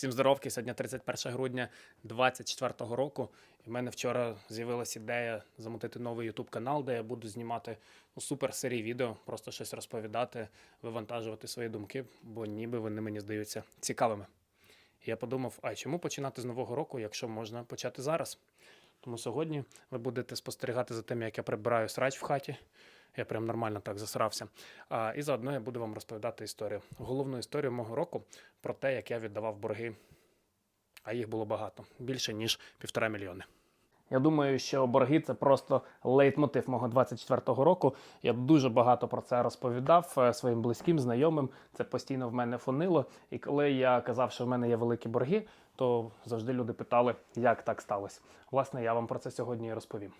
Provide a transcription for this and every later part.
Всім здоровки, сьогодні 31 грудня 2024 року. І в мене вчора з'явилася ідея замутити новий YouTube канал, де я буду знімати ну, супер серії відео, просто щось розповідати, вивантажувати свої думки, бо ніби вони мені здаються цікавими. І я подумав, а чому починати з нового року, якщо можна почати зараз? Тому сьогодні ви будете спостерігати за тим, як я прибираю срач в хаті. Я прям нормально так засрався. А, і заодно я буду вам розповідати історію. Головну історію мого року про те, як я віддавав борги. А їх було багато більше ніж півтора мільйони. Я думаю, що борги це просто лейтмотив мого 24-го року. Я дуже багато про це розповідав е, своїм близьким, знайомим. Це постійно в мене фонило. І коли я казав, що в мене є великі борги, то завжди люди питали, як так сталося. Власне, я вам про це сьогодні і розповім.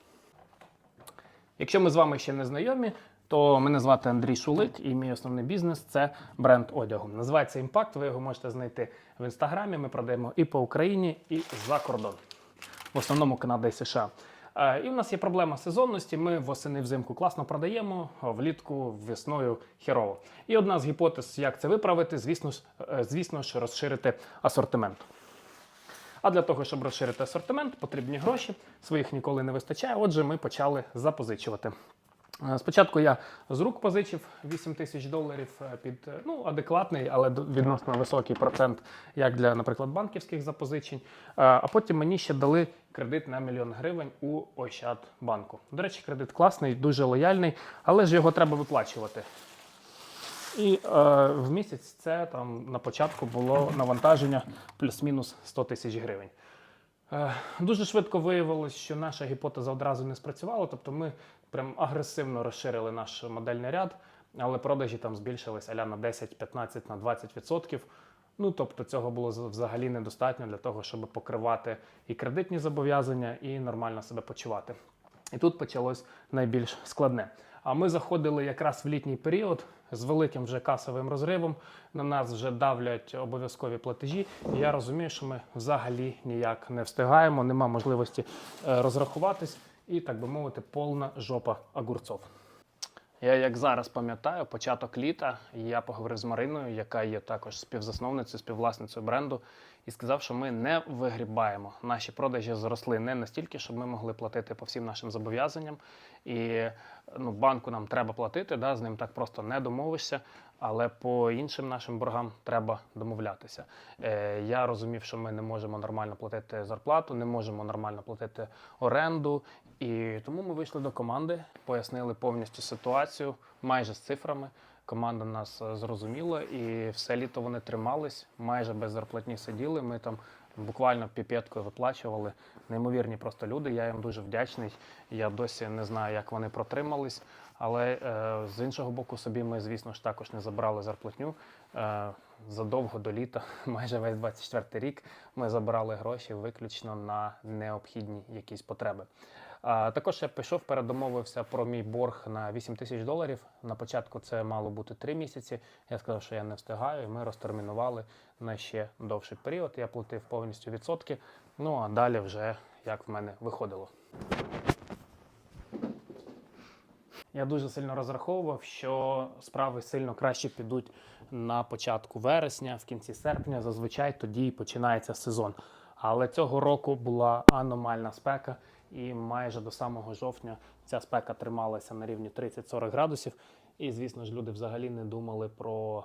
Якщо ми з вами ще не знайомі, то мене звати Андрій Шулик, і мій основний бізнес це бренд одягу. Називається Імпакт. Ви його можете знайти в інстаграмі. Ми продаємо і по Україні, і за кордон. В основному Канада і США. Е, І в нас є проблема сезонності. Ми восени взимку класно продаємо, влітку весною херово. І одна з гіпотез, як це виправити, звісно ж, е, звісно ж, розширити асортимент. А для того, щоб розширити асортимент, потрібні гроші. Своїх ніколи не вистачає. Отже, ми почали запозичувати. Е, Спочатку я з рук позичив 8 тисяч доларів е, під е, ну, адекватний, але відносно високий процент, як для, наприклад, банківських запозичень. А потім мені ще дали кредит на мільйон гривень у Ощадбанку. До речі, кредит класний, дуже лояльний, але ж його треба виплачувати. І е, в місяць це там на початку було навантаження плюс-мінус 100 тисяч гривень. Е, дуже швидко виявилось, що наша гіпотеза одразу не спрацювала, тобто ми прям агресивно розширили наш модельний ряд, але продажі там збільшились аля на 10, 15, на 20%. Ну, тобто цього було взагалі недостатньо для того, щоб покривати і кредитні зобов'язання, і нормально себе почувати. І тут почалось найбільш складне. А ми заходили якраз в літній період з великим вже касовим розривом. На нас вже давлять обов'язкові платежі. І я розумію, що ми взагалі ніяк не встигаємо, нема можливості е, розрахуватись, і так би мовити, повна жопа огурцов. Я як зараз пам'ятаю, початок літа я поговорив з Мариною, яка є також співзасновницею, співвласницею бренду, і сказав, що ми не вигрібаємо. Наші продажі зросли не настільки, щоб ми могли платити по всім нашим зобов'язанням. І ну, банку нам треба платити, да, з ним так просто не домовишся. Але по іншим нашим боргам треба домовлятися. Е, я розумів, що ми не можемо нормально платити зарплату, не можемо нормально платити оренду. І тому ми вийшли до команди, пояснили повністю ситуацію, майже з цифрами. Команда нас е, зрозуміла, і все літо вони тримались, майже без зарплатні сиділи. Ми там буквально піпеткою виплачували. Неймовірні просто люди. Я їм дуже вдячний. Я досі не знаю, як вони протримались. Але е, з іншого боку, собі ми, звісно ж, також не забрали зарплатню. Е, задовго до літа, майже весь 24 рік, ми забрали гроші виключно на необхідні якісь потреби. Також я пішов, передомовився про мій борг на 8 тисяч доларів. На початку це мало бути 3 місяці. Я сказав, що я не встигаю, і ми розтермінували на ще довший період. Я платив повністю відсотки. Ну а далі вже як в мене виходило. Я дуже сильно розраховував, що справи сильно краще підуть на початку вересня, в кінці серпня. Зазвичай тоді починається сезон. Але цього року була аномальна спека, і майже до самого жовтня ця спека трималася на рівні 30-40 градусів. І, звісно ж, люди взагалі не думали про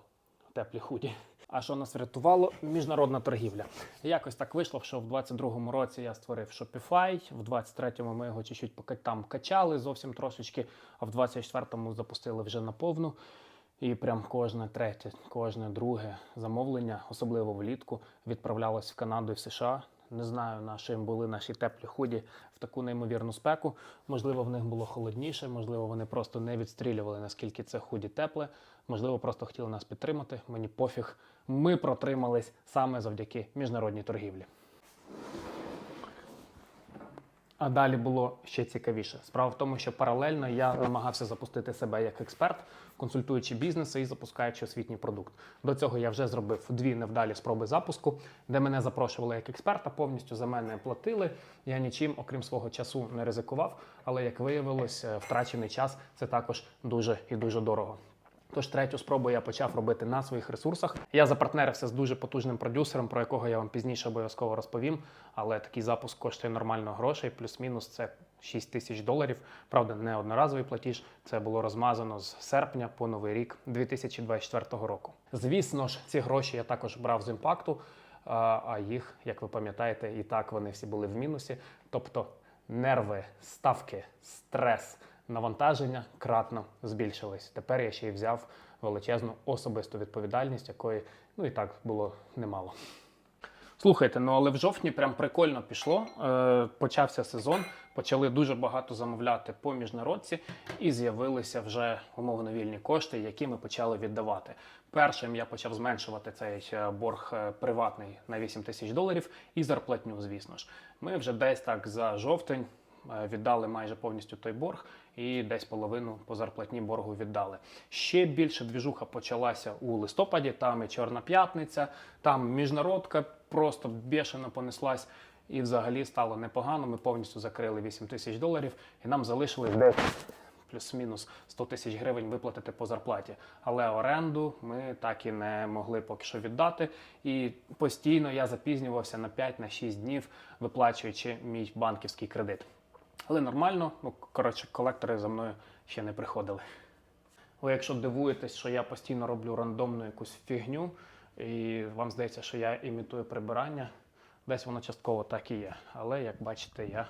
теплі худі. А що нас врятувало? Міжнародна торгівля. Якось так вийшло, що в 22-му році я створив Shopify, в 23-му ми його чуть-чуть там качали зовсім трошечки, а в 24-му запустили вже наповну. І прям кожне третє, кожне друге замовлення, особливо влітку, відправлялось в Канаду і в США. Не знаю, на що їм були наші теплі худі в таку неймовірну спеку. Можливо, в них було холодніше, можливо, вони просто не відстрілювали, наскільки це худі тепле. Можливо, просто хотіли нас підтримати. Мені пофіг. Ми протримались саме завдяки міжнародній торгівлі. А далі було ще цікавіше. Справа в тому, що паралельно я намагався запустити себе як експерт, консультуючи бізнеси і запускаючи освітній продукт. До цього я вже зробив дві невдалі спроби запуску, де мене запрошували як експерта, повністю за мене платили. Я нічим, окрім свого часу, не ризикував. Але як виявилось, е, втрачений час це також дуже і дуже дорого. Тож третю спробу я почав робити на своїх ресурсах. Я запартнерився з дуже потужним продюсером, про якого я вам пізніше обов'язково розповім. Але такий запуск коштує нормально грошей, плюс-мінус це 6 тисяч доларів. Правда, не одноразовий платіж. Це було розмазано з серпня по новий рік 2024 року. Звісно ж, ці гроші я також брав з імпакту. А їх, як ви пам'ятаєте, і так вони всі були в мінусі. Тобто нерви, ставки, стрес, навантаження кратно збільшились. Тепер я ще й взяв величезну особисту відповідальність, якої ну і так було немало. Слухайте, ну але в жовтні прям прикольно пішло. Е, почався сезон, почали дуже багато замовляти по міжнародці, і з'явилися вже умовно вільні кошти, які ми почали віддавати. Першим я почав зменшувати цей е, борг е, приватний на 8 тисяч доларів і зарплатню, звісно ж. Ми вже десь так за жовтень віддали майже повністю той борг, і десь половину по зарплатні боргу віддали. Ще більше двіжуха почалася у листопаді. Там і Чорна п'ятниця, там міжнародка просто бешено понеслась. І взагалі стало непогано. Ми повністю закрили 8 тисяч доларів, і нам залишилось десь плюс-мінус 100 тисяч гривень виплатити по зарплаті. Але оренду ми так і не могли поки що віддати. І постійно я запізнювався на 5-6 днів, виплачуючи мій банківський кредит. Але нормально, ну коротше, колектори за мною ще не приходили. Ви якщо дивуєтесь, що я постійно роблю рандомну якусь фігню, і вам здається, що я імітую прибирання, десь воно частково так і є. Але як бачите, я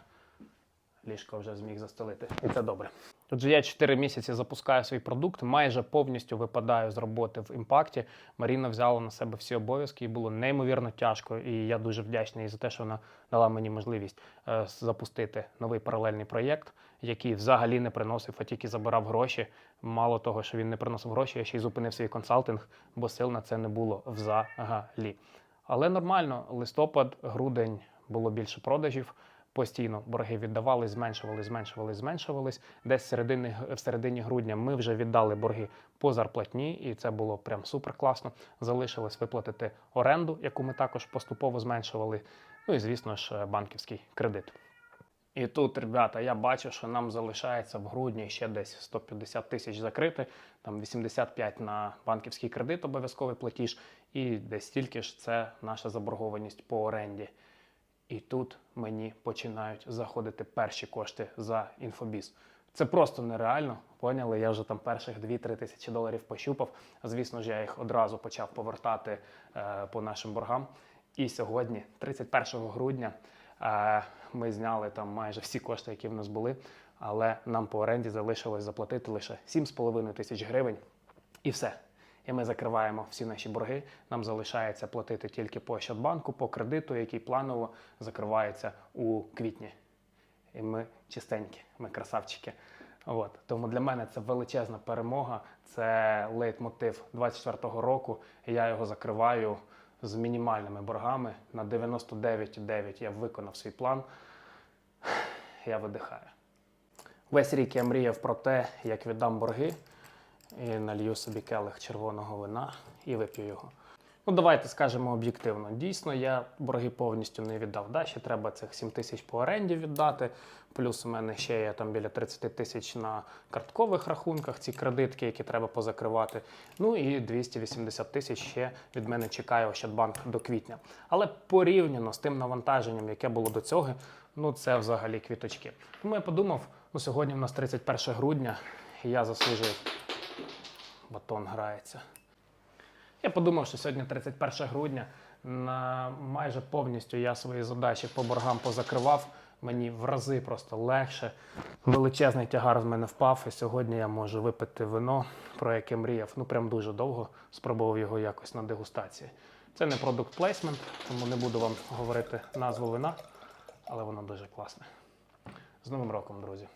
ліжко вже зміг застелити. І це добре. Отже, я 4 місяці запускаю свій продукт, майже повністю випадаю з роботи в імпакті. Маріна взяла на себе всі обов'язки і було неймовірно тяжко. І я дуже вдячний за те, що вона дала мені можливість е, запустити новий паралельний проєкт, який взагалі не приносив, а тільки забирав гроші. Мало того, що він не приносив гроші, я ще й зупинив свій консалтинг, бо сил на це не було взагалі. Але нормально, листопад, грудень було більше продажів. Постійно борги віддавали, зменшувались, зменшувались, зменшувались. Десь в середині, в середині грудня ми вже віддали борги по зарплатні, і це було прям супер класно. Залишилось виплатити оренду, яку ми також поступово зменшували. Ну і звісно ж, банківський кредит. І тут, ребята, я бачу, що нам залишається в грудні ще десь 150 тисяч закрити, там 85 на банківський кредит, обов'язковий платіж, і десь стільки ж це наша заборгованість по оренді. І тут мені починають заходити перші кошти за інфобіз. Це просто нереально. Поняли? Я вже там перших 2-3 тисячі доларів пощупав. Звісно ж, я їх одразу почав повертати е, по нашим боргам. І сьогодні, 31 грудня, е, ми зняли там майже всі кошти, які в нас були. Але нам по оренді залишилось заплатити лише 7,5 тисяч гривень. І все. І ми закриваємо всі наші борги. Нам залишається платити тільки по Ощадбанку, по кредиту, який планово закривається у квітні. І ми чистенькі, ми красавчики. От. Тому для мене це величезна перемога. Це лейтмотив 24-го року. Я його закриваю з мінімальними боргами. На 99,9 я виконав свій план. Я видихаю. Весь рік я мріяв про те, як віддам борги і налью собі келих червоного вина і вип'ю його. Ну, давайте скажемо об'єктивно. Дійсно, я борги повністю не віддав. Да? Ще треба цих 7 тисяч по оренді віддати. Плюс у мене ще є там біля 30 тисяч на карткових рахунках, ці кредитки, які треба позакривати. Ну і 280 тисяч ще від мене чекає Ощадбанк до квітня. Але порівняно з тим навантаженням, яке було до цього, ну це взагалі квіточки. Тому я подумав, ну сьогодні у нас 31 грудня, і я заслужив батон грається. Я подумав, що сьогодні 31 грудня. На майже повністю я свої задачі по боргам позакривав. Мені в рази просто легше. Величезний тягар з мене впав, і сьогодні я можу випити вино, про яке мріяв. Ну прям дуже довго. Спробував його якось на дегустації. Це не продукт плейсмент, тому не буду вам говорити назву вина, але воно дуже класне. З Новим роком, друзі!